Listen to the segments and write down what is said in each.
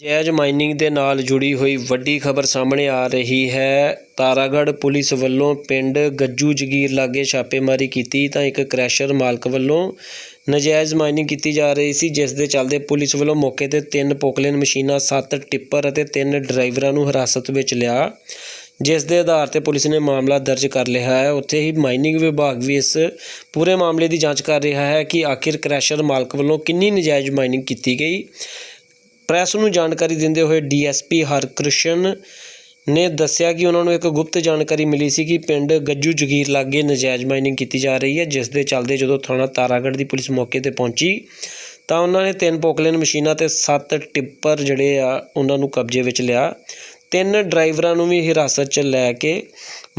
ਜਾਇਜ਼ ਮਾਈਨਿੰਗ ਦੇ ਨਾਲ ਜੁੜੀ ਹੋਈ ਵੱਡੀ ਖਬਰ ਸਾਹਮਣੇ ਆ ਰਹੀ ਹੈ। ਤਾਰਾਗੜ੍ਹ ਪੁਲਿਸ ਵੱਲੋਂ ਪਿੰਡ ਗੱਜੂ ਜਗੀਰ ਲਾਗੇ ਛਾਪੇਮਾਰੀ ਕੀਤੀ, ਤਾਂ ਇੱਕ ਕ੍ਰੈਸ਼ਰ ਮਾਲਕ ਵੱਲੋਂ ਨਜਾਇਜ਼ ਮਾਈਨਿੰਗ ਕੀਤੀ ਜਾ ਰਹੀ ਸੀ, ਜਿਸ ਦੇ ਚੱਲਦੇ ਪੁਲਿਸ ਵੱਲੋਂ ਮੌਕੇ ਤੇ ਤਿੰਨ ਪੋਕਲੇਨ ਮਸ਼ੀਨਾਂ, ਸੱਤ ਟਿੱਪਰ ਅਤੇ ਤਿੰਨ ਡਰਾਈਵਰਾਂ ਨੂੰ ਹਿਰਾਸਤ ਵਿੱਚ ਲਿਆ। ਜਿਸ ਦੇ ਆਧਾਰ ਤੇ ਪੁਲਿਸ ਨੇ ਮਾਮਲਾ ਦਰਜ ਕਰ ਲਿਆ ਹੈ। ਉੱਥੇ ਹੀ ਮਾਈਨਿੰਗ ਵਿਭਾਗ ਵੀ ਇਸ ਪੂਰੇ ਮਾਮਲੇ ਦੀ ਜਾਂਚ ਕਰ ਰਿਹਾ ਹੈ ਕਿ ਆਖਿਰ ਕ੍ਰੈਸ਼ਰ ਮਾਲਕ ਵੱਲੋਂ ਕਿੰਨੀ ਨਜਾਇਜ਼ ਮਾਈਨਿੰਗ ਕੀਤੀ ਗਈ। ਪ੍ਰੈਸ ਨੂੰ ਜਾਣਕਾਰੀ ਦਿੰਦੇ ਹੋਏ ਡੀਐਸਪੀ ਹਰਕ੍ਰਿਸ਼ਨ ਨੇ ਦੱਸਿਆ ਕਿ ਉਹਨਾਂ ਨੂੰ ਇੱਕ ਗੁਪਤ ਜਾਣਕਾਰੀ ਮਿਲੀ ਸੀ ਕਿ ਪਿੰਡ ਗੱਜੂ ਜਗੀਰ ਲਾਗੇ ਨਜਾਇਜ਼ ਮਾਈਨਿੰਗ ਕੀਤੀ ਜਾ ਰਹੀ ਹੈ, ਜਿਸ ਦੇ ਚੱਲਦੇ ਜਦੋਂ ਥਾਣਾ ਤਾਰਾਗੜ੍ਹ ਦੀ ਪੁਲਿਸ ਮੌਕੇ ਤੇ ਪਹੁੰਚੀ, ਤਾਂ ਉਹਨਾਂ ਨੇ ਤਿੰਨ ਪੋਕਲੇਨ ਮਸ਼ੀਨਾਂ ਤੇ ਸੱਤ ਟਿੱਪਰ ਜਿਹੜੇ ਆ ਉਹਨਾਂ ਨੂੰ ਕਬਜ਼ੇ ਵਿੱਚ ਲਿਆ। ਤਿੰਨ ਡਰਾਈਵਰਾਂ ਨੂੰ ਵੀ ਹਿਰਾਸਤ 'ਚ ਲੈ ਕੇ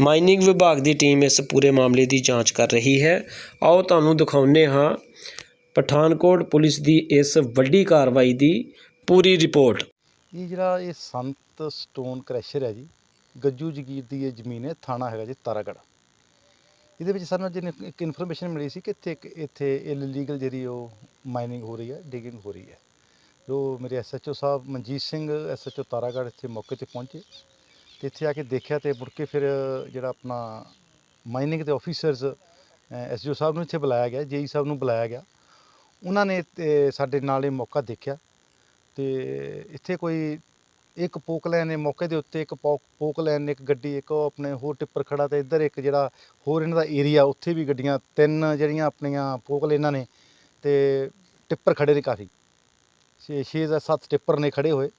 ਮਾਈਨਿੰਗ ਵਿਭਾਗ ਦੀ ਟੀਮ ਇਸ ਪੂਰੇ ਮਾਮਲੇ ਦੀ ਜਾਂਚ ਕਰ ਰਹੀ ਹੈ। ਆਓ ਤੁਹਾਨੂੰ ਦਿਖਾਉਂਦੇ ਹਾਂ। ਪਠਾਨਕੋਟ ਪੁਲਿਸ ਦੀ ਇਸ ਵੱਡੀ ਕਾਰਵਾਈ ਦੀ ਪੂਰੀ ਰਿਪੋਰਟ। ਇਹ ਜਿਹੜਾ ਇਹ ਸੰਤ ਸਟੋਨ ਕ੍ਰੈਸ਼ਰ ਹੈ ਜੀ, ਗੱਜੂ ਜਗੀਰ ਦੀ ਇਹ ਜ਼ਮੀਨ ਹੈ, ਥਾਣਾ ਹੈਗਾ ਜੀ ਤਾਰਾਗੜ੍ਹ। ਇਹਦੇ ਵਿੱਚ ਸਾਨੂੰ ਜਿਹਨੇ ਇੱਕ ਇਨਫੋਰਮੇਸ਼ਨ ਮਿਲੀ ਸੀ ਕਿ ਇੱਥੇ ਇੱਕ ਇੱਥੇ ਇਲੀਗਲ ਜਿਹੜੀ ਉਹ ਮਾਈਨਿੰਗ ਹੋ ਰਹੀ ਹੈ ਡਿਗਿੰਗ ਹੋ ਰਹੀ ਹੈ। ਜੋ ਮੇਰੇ ਐਸਐਚਓ ਸਾਹਿਬ ਮਨਜੀਤ ਸਿੰਘ ਐਸਐਚਓ ਤਾਰਾਗੜ੍ਹ ਇੱਥੇ ਮੌਕੇ ਤੇ ਪਹੁੰਚੇ ਤੇ ਇੱਥੇ ਆ ਕੇ ਦੇਖਿਆ ਤੇ ਮੁੜ ਕੇ ਫਿਰ ਜਿਹੜਾ ਆਪਣਾ ਮਾਈਨਿੰਗ ਦੇ ਆਫੀਸਰਸ ਐਸਜੀਓ ਸਾਹਿਬ ਨੂੰ ਇੱਥੇ ਬੁਲਾਇਆ ਗਿਆ, ਜੇਈ ਸਾਹਿਬ ਨੂੰ ਬੁਲਾਇਆ ਗਿਆ। ਉਹਨਾਂ ਨੇ ਤੇ ਸਾਡੇ ਨਾਲ ਇਹ ਮੌਕਾ ਦੇਖਿਆ। ਤੇ ਇੱਥੇ ਕੋਈ ਇੱਕ ਪੋਕ ਪੋਕਲੈਨ ਨੇ ਮੌਕੇ ਦੇ ਉੱਤੇ ਇੱਕ ਪੋ- ਪੋਕਲੈਨ ਨੇ ਇੱਕ ਗੱਡੀ, ਇੱਕ ਉਹ ਆਪਣੇ ਹੋਰ ਟਿੱਪਰ ਖੜਾ ਤੇ ਇੱਧਰ ਇੱਕ ਜਿਹੜਾ ਹੋਰ ਇਹਨਾਂ ਦਾ ਏਰੀਆ ਉੱਥੇ ਵੀ ਗੱਡੀਆਂ, ਤਿੰਨ ਜਿਹੜੀਆਂ ਆਪਣੀਆਂ ਪੋਕਲੈਨਾਂ ਨੇ ਤੇ ਟਿੱਪਰ ਖੜੇ ਨੇ ਕਾਫੀ। ਛੇ ਛੇ ਜਾਂ ਸੱਤ ਟਿੱਪਰ ਨੇ ਖੜੇ ਹੋਏ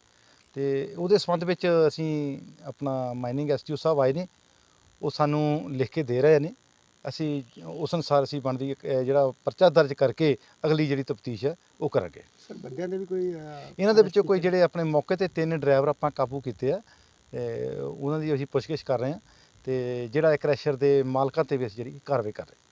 ਤੇ ਉਹਦੇ ਸੰਬੰਧ ਵਿੱਚ ਅਸੀਂ ਆਪਣਾ ਮਾਈਨਿੰਗ ਐਸਟੀਓ ਸਾਹਿਬ ਆਏ ਨੇ, ਉਹ ਸਾਨੂੰ ਲਿਖ ਕੇ ਦੇ ਰਹੇ ਨੇ। ਅਸੀਂ ਉਸ ਅਨੁਸਾਰ ਅਸੀਂ ਬਣਦੀ ਇੱਕ, ਅਹ, ਜਿਹੜਾ ਪਰਚਾ ਦਰਜ ਕਰਕੇ ਅਗਲੀ ਜਿਹੜੀ ਤਫਤੀਸ਼ ਹੈ ਉਹ ਕਰਾਂਗੇ। ਸਰ ਬੰਦਿਆਂ ਦੇ ਵੀ ਕੋਈ ਅਹ, ਇਹਨਾਂ ਦੇ ਵਿੱਚੋਂ ਕੋਈ ਜਿਹੜੇ ਆਪਣੇ ਮੌਕੇ ਤੇ ਤਿੰਨ ਡਰਾਈਵਰ ਆਪਾਂ ਕਾਬੂ ਕੀਤੇ ਆ ਤੇ ਉਹਨਾਂ ਦੀ ਅਸੀਂ ਪੁੱਛਗਿੱਛ ਕਰ ਰਹੇ ਹਾਂ ਤੇ ਜਿਹੜਾ ਇਹ ਕ੍ਰੈਸ਼ਰ ਦੇ ਮਾਲਕਾਂ ਤੇ ਵੀ ਅਸੀਂ ਜਿਹੜੀ ਕਾਰਵਾਈ ਕਰ ਰਹੇ ਹਾਂ।